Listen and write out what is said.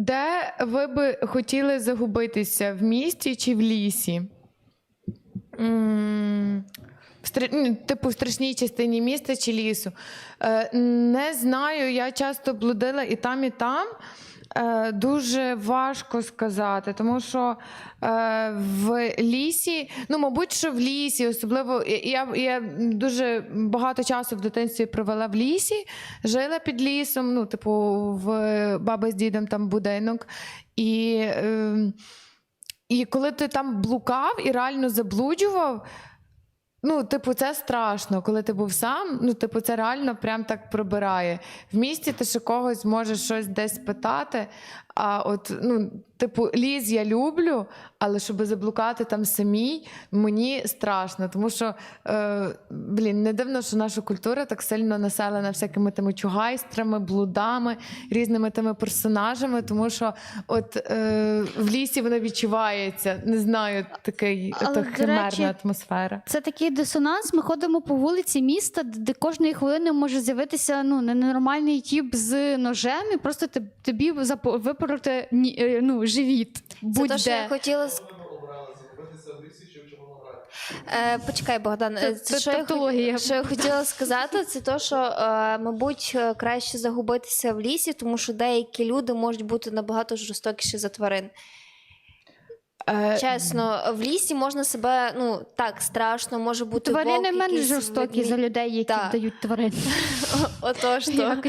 Де ви би хотіли загубитися в місті чи в лісі? М, стр... ну, Типу, в страшній частині міста чи лісу. Е, не знаю, я часто блудила і там, і там. Е, дуже важко сказати, тому що е, в лісі, ну, мабуть, що в лісі, особливо я, я дуже багато часу в дитинстві провела в лісі, жила під лісом, ну, типу, в баби з дідом там будинок. І, е, і коли ти там блукав і реально заблуджував. Ну, типу, це страшно, коли ти був сам. Ну, типу, це реально прям так пробирає. В місті ти ще когось можеш щось десь питати. А от, ну, типу, ліс я люблю, але щоб заблукати там самій, мені страшно. Тому що, е, блін, не дивно, що наша культура так сильно населена всякими тими чугайстрами, блудами, різними тими персонажами, тому що от е, в лісі воно відчувається. Не знаю, такий Але, химерна речі, атмосфера. Це такий дисонанс. Ми ходимо по вулиці міста, де кожної хвилини може з'явитися ну, ненормальний тіп з ножем і просто тобі запо- випороти ні- е, ну, живіт. Це те, що я хотіла Е, почекай, Богдан, Це- це, це що, я, що я хотіла сказати, це то, що, е, мабуть, е, краще загубитися в лісі, тому що деякі люди можуть бути набагато жорстокіші за тварин. Е, Чесно, в лісі можна себе, ну так, страшно, може бути Тварини менш жорстокі за людей, які Так. дають тварин. Отож, то.